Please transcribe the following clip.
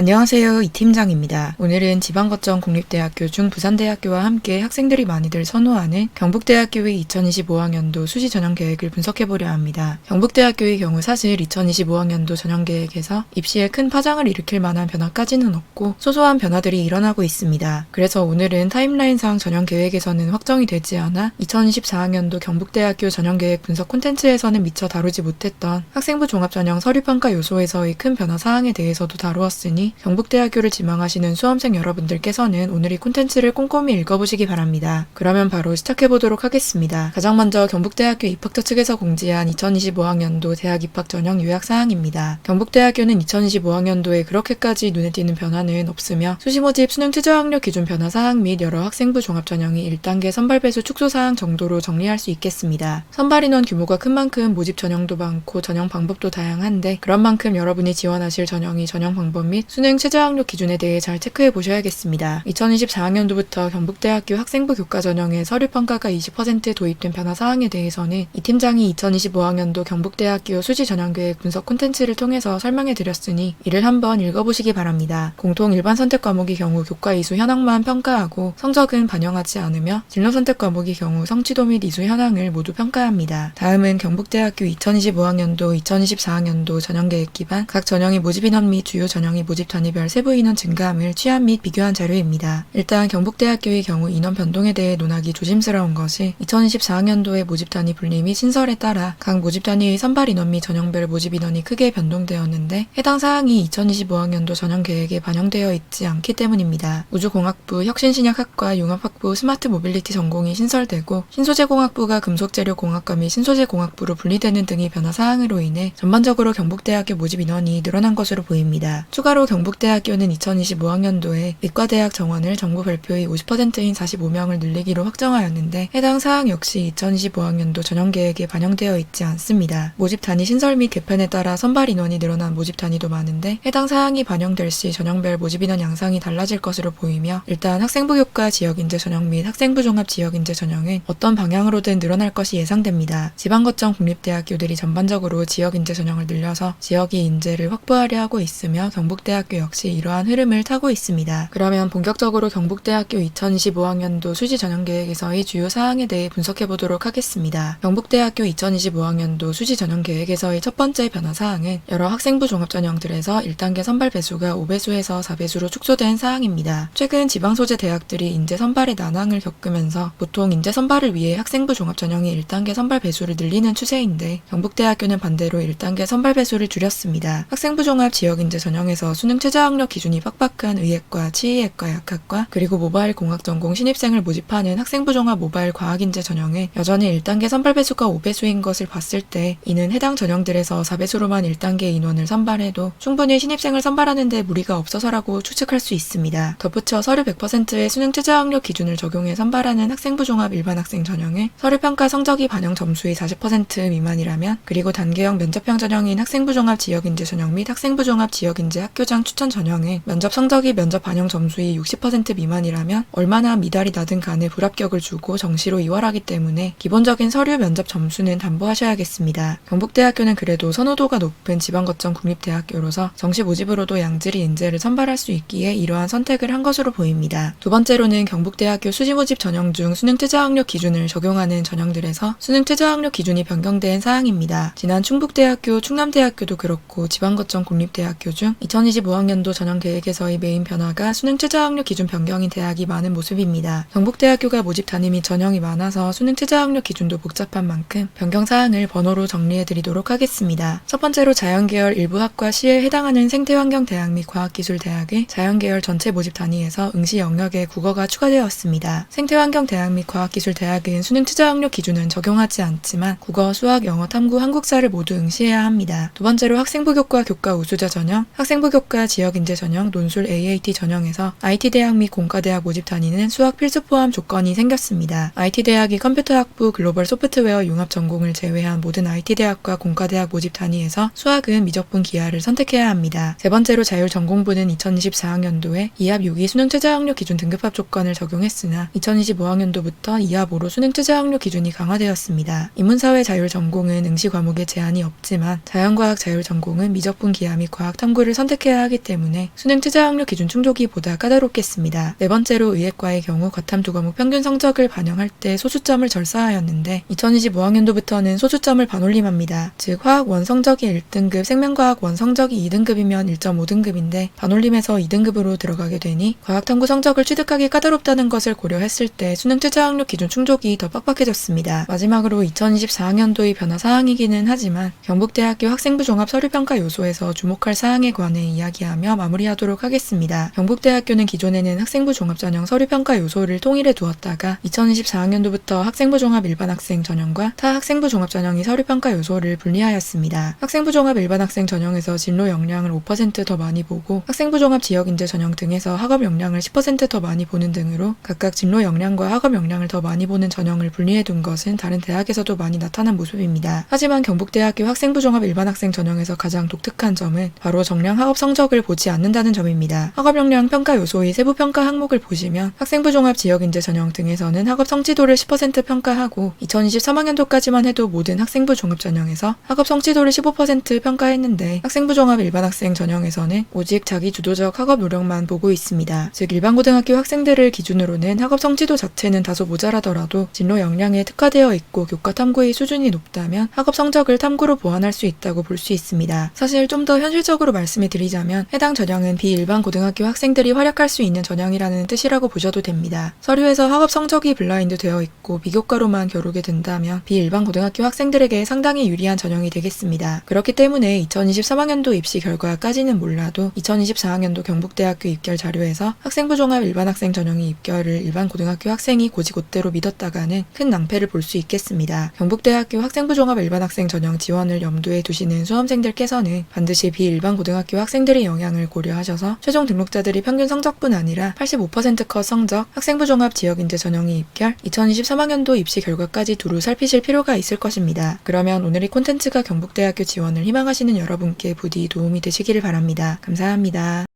안녕하세요. 이 팀장입니다. 오늘은 지방거점 국립대학교 중 부산대학교와 함께 학생들이 많이들 선호하는 경북대학교의 2025학년도 수시 전형 계획을 분석해 보려 합니다. 경북대학교의 경우 사실 2025학년도 전형 계획에서 입시에 큰 파장을 일으킬 만한 변화까지는 없고 소소한 변화들이 일어나고 있습니다. 그래서 오늘은 타임라인상 전형 계획에서는 확정이 되지 않아 2024학년도 경북대학교 전형 계획 분석 콘텐츠에서는 미처 다루지 못했던 학생부 종합전형 서류평가 요소에서의 큰 변화 사항에 대해서도 다루었으니 경북대학교를 지망하시는 수험생 여러분들께서는 오늘 이 콘텐츠를 꼼꼼히 읽어보시기 바랍니다. 그러면 바로 시작해보도록 하겠습니다. 가장 먼저 경북대학교 입학처 측에서 공지한 2025학년도 대학 입학 전형 요약 사항입니다. 경북대학교는 2025학년도에 그렇게까지 눈에 띄는 변화는 없으며 수시 모집 수능 최저 학력 기준 변화 사항 및 여러 학생부 종합 전형이 1단계 선발 배수 축소 사항 정도로 정리할 수 있겠습니다. 선발 인원 규모가 큰 만큼 모집 전형도 많고 전형 방법도 다양한데 그런 만큼 여러분이 지원하실 전형이 전형 방법 및 수능 최저 학력 기준에 대해 잘 체크해 보셔야겠습니다. 2024학년도부터 경북대학교 학생부 교과 전형에 서류 평가가 20% 도입된 변화 사항에 대해서는 이 팀장이 2025학년도 경북대학교 수시 전형 계획 분석 콘텐츠를 통해서 설명해 드렸으니 이를 한번 읽어보시기 바랍니다. 공통 일반 선택 과목의 경우 교과 이수 현황만 평가하고 성적은 반영하지 않으며 진로 선택 과목의 경우 성취도 및 이수 현황을 모두 평가합니다. 다음은 경북대학교 2025학년도 2024학년도 전형 계획 기반 각 전형의 모집 인원 및 주요 전형의 모집 단위별 세부 인원 증가함을 취합 및 비교한 자료입니다. 일단 경북대학교의 경우 인원 변동에 대해 논하기 조심스러운 것이 2024학년도의 모집 단위 분리 및 신설에 따라 각 모집 단위의 선발 인원 및 전형별 모집 인원이 크게 변동되었는데 해당 사항이 2025학년도 전형 계획에 반영되어 있지 않기 때문입니다. 우주공학부, 혁신신약학과, 융합학부, 스마트 모빌리티 전공이 신설되고 신소재공학부가 금속재료공학과 및 신소재공학부로 분리되는 등의 변화 사항으로 인해 전반적으로 경북대학교 모집 인원이 늘어난 것으로 보입니다. 추가로 경 북대학교는 2025학년도에 의과대학 정원을 정부 발표의 50%인 45명을 늘리기로 확정하였는데 해당 사항 역시 2025학년도 전형 계획에 반영되어 있지 않습니다. 모집 단위 신설 및 개편에 따라 선발 인원이 늘어난 모집 단위도 많은데 해당 사항이 반영될 시 전형별 모집 인원 양상이 달라질 것으로 보이며 일단 학생부 교과 지역 인재 전형 및 학생부 종합 지역 인재 전형은 어떤 방향으로든 늘어날 것이 예상됩니다. 지방 거점 국립대학교들이 전반적으로 지역 인재 전형을 늘려서 지역의 인재를 확보하려 하고 있으며 경북대학 교 역시 이러한 흐름을 타고 있습니다. 그러면 본격적으로 경북대학교 2025학년도 수시 전형 계획에서의 주요 사항에 대해 분석해 보도록 하겠습니다. 경북대학교 2025학년도 수시 전형 계획에서의 첫 번째 변화 사항은 여러 학생부 종합 전형들에서 1단계 선발 배수가 5배수에서 4배수로 축소된 사항입니다. 최근 지방 소재 대학들이 인재 선발의 난항을 겪으면서 보통 인재 선발을 위해 학생부 종합 전형이 1단계 선발 배수를 늘리는 추세인데 경북대학교는 반대로 1단계 선발 배수를 줄였습니다. 학생부 종합 지역 인재 전형에서 수능 최저 학력 기준이 빡빡한 의예과, 치의학과, 약학과 그리고 모바일 공학 전공 신입생을 모집하는 학생부 종합 모바일 과학 인재 전형에 여전히 1단계 선발 배수가 5배수인 것을 봤을 때 이는 해당 전형들에서 4배수로만 1단계 인원을 선발해도 충분히 신입생을 선발하는 데 무리가 없어서라고 추측할 수 있습니다. 덧붙여 서류 100%의 수능 최저 학력 기준을 적용해 선발하는 학생부 종합 일반 학생 전형에 서류 평가 성적이 반영 점수의 40% 미만이라면 그리고 단계형 면접형 전형인 학생부 종합 지역 인재 전형 및 학생부 종합 지역 인재 학교장 추천 전형에 면접 성적이 면접 반영 점수의 60% 미만이라면 얼마나 미달이 나든 간에 불합격을 주고 정시로 이월하기 때문에 기본적인 서류 면접 점수는 담보하셔야겠습니다. 경북대학교는 그래도 선호도가 높은 지방거점 국립대학교로서 정시 모집으로도 양질의 인재를 선발할 수 있기에 이러한 선택을 한 것으로 보입니다. 두 번째로는 경북대학교 수시 모집 전형 중 수능 최저 학력 기준을 적용하는 전형들에서 수능 최저 학력 기준이 변경된 사항입니다. 지난 충북대학교, 충남대학교도 그렇고 지방거점 국립대학교 중 2025학 년도 전형 계획에서의 메인 변화가 수능 최저 학력 기준 변경인 대학이 많은 모습입니다. 경북대학교가 모집 및 전형이 많아서 수능 최저 학력 기준도 복잡한 만큼 변경 사항을 번호로 정리해 드리도록 하겠습니다. 첫 번째로 자연계열 일부 학과 시에 해당하는 생태환경대학 및 과학기술대학의 자연계열 전체 모집 단위에서 응시 영역에 국어가 추가되었습니다. 생태환경대학 및 과학기술대학은 수능 최저 학력 기준은 적용하지 않지만 국어, 수학, 영어, 탐구, 한국사를 모두 응시해야 합니다. 두 번째로 학생부 교과 교과 우수자 전형, 학생부 교과 지역인재 전형, 논술 AAT 전형에서 IT대학 및 공과대학 모집 단위는 수학 필수 포함 조건이 생겼습니다. IT대학이 컴퓨터학부, 글로벌 소프트웨어 융합 전공을 제외한 모든 IT대학과 공과대학 모집 단위에서 수학은 미적분 기하를 선택해야 합니다. 세 번째로 자율 전공부는 2024학년도에 2합 6이 수능 최저 학력 기준 등급합 조건을 적용했으나 2025학년도부터 2합 5로 수능 최저 학력 기준이 강화되었습니다. 인문사회 자율 전공은 응시 과목에 제한이 없지만 자연과학 자율 전공은 미적분 기하 및 과학 탐구를 선택해야 하기 하기 때문에 수능 투자 확률 기준 충족이 보다 까다롭겠습니다. 네 번째로 의예과의 경우 과탐 두 과목 평균 성적을 반영할 때 소수점을 절사하였는데 2025학년도부터는 소수점을 반올림합니다. 즉 화학 원 성적이 1등급, 생명과학 원 성적이 2등급이면 1.5등급인데 반올림해서 2등급으로 들어가게 되니 과학 탐구 성적을 취득하기 까다롭다는 것을 고려했을 때 수능 투자 확률 기준 충족이 더 빡빡해졌습니다. 마지막으로 2024학년도의 변화 사항이기는 하지만 경북대학교 학생부 종합 서류평가 요소에서 주목할 사항에 관해 이야기 하며 마무리하도록 하겠습니다. 경북대학교는 기존에는 학생부 종합 전형 서류 평가 요소를 통일해 두었다가 2024학년도부터 학생부 종합 일반 학생 전형과 타 학생부 종합 전형이 서류 평가 요소를 분리하였습니다. 학생부 종합 일반 학생 전형에서 진로 역량을 5%더 많이 보고 학생부 종합 지역 인재 전형 등에서 학업 역량을 10%더 많이 보는 등으로 각각 진로 역량과 학업 역량을 더 많이 보는 전형을 분리해 둔 것은 다른 대학에서도 많이 나타난 모습입니다. 하지만 경북대학교 학생부 종합 일반 학생 전형에서 가장 독특한 점은 바로 정량 학업 성적 을 보지 않는다는 점입니다. 학업 역량 평가 요소의 세부 평가 항목을 보시면 학생부 종합 지역 인재 전형 등에서는 학업 성취도를 10% 평가하고 2023학년도까지만 해도 모든 학생부 종합 전형에서 학업 성취도를 15% 평가했는데 학생부 종합 일반 학생 전형에서는 오직 자기 주도적 학업 노력만 보고 있습니다. 즉 일반 고등학교 학생들을 기준으로는 학업 성취도 자체는 다소 모자라더라도 진로 역량에 특화되어 있고 교과 탐구의 수준이 높다면 학업 성적을 탐구로 보완할 수 있다고 볼 수 있습니다. 사실 좀 더 현실적으로 말씀을 드리자면 해당 전형은 비일반 고등학교 학생들이 활약할 수 있는 전형이라는 뜻이라고 보셔도 됩니다. 서류에서 학업 성적이 블라인드 되어 있고 비교과로만 겨루게 된다면 비일반 고등학교 학생들에게 상당히 유리한 전형이 되겠습니다. 그렇기 때문에 2023학년도 입시 결과까지는 몰라도 2024학년도 경북대학교 입결 자료에서 학생부 종합 일반 학생 전형이 입결을 일반 고등학교 학생이 고지고대로 믿었다가는 큰 낭패를 볼 수 있겠습니다. 경북대학교 학생부 종합 일반 학생 전형 지원을 염두에 두시는 수험생들께서는 반드시 비일반 고등학교 학생들의 영향을 고려하셔서 최종 등록자들이 평균 성적뿐 아니라 85%컷 성적, 학생부 종합 지역 인재 전형이 입결, 2023학년도 입시 결과까지 두루 살피실 필요가 있을 것입니다. 그러면 오늘의 콘텐츠가 경북대학교 지원을 희망하시는 여러분께 부디 도움이 되시기를 바랍니다. 감사합니다.